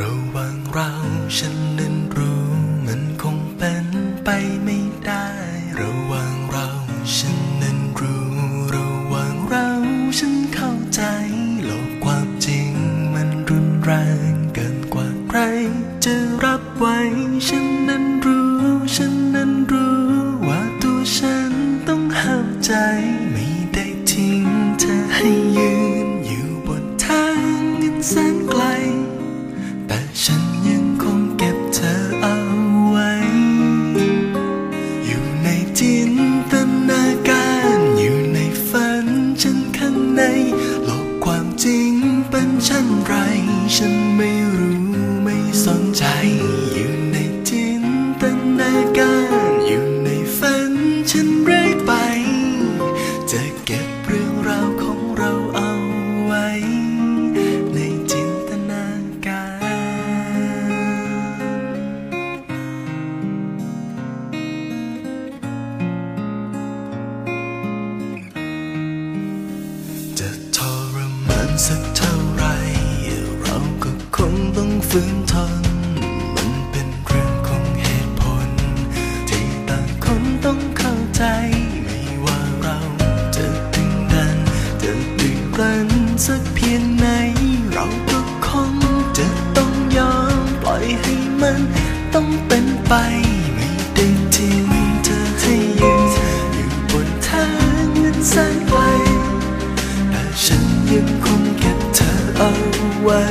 ระหว่างเราฉันนั้นรู้ อยู่ในจินตนาการอยู่ในฝันฉันเรื่อยไป จะเก็บเรื่องราวของเราเอาไว้ ในจินตนาการ จะทรมานสักเท่าไร เราก็คงต้องฝืนทนมัน ดึงรั้นสักเพียงไหน เราก็คงจะต้องยอมปล่อยให้มันต้องเป็นไป ไม่ได้ทิ้งเธอให้ยืนอยู่บนทางเงินแสนไกลแต่ฉันยังคงเก็บเธอเอาไว้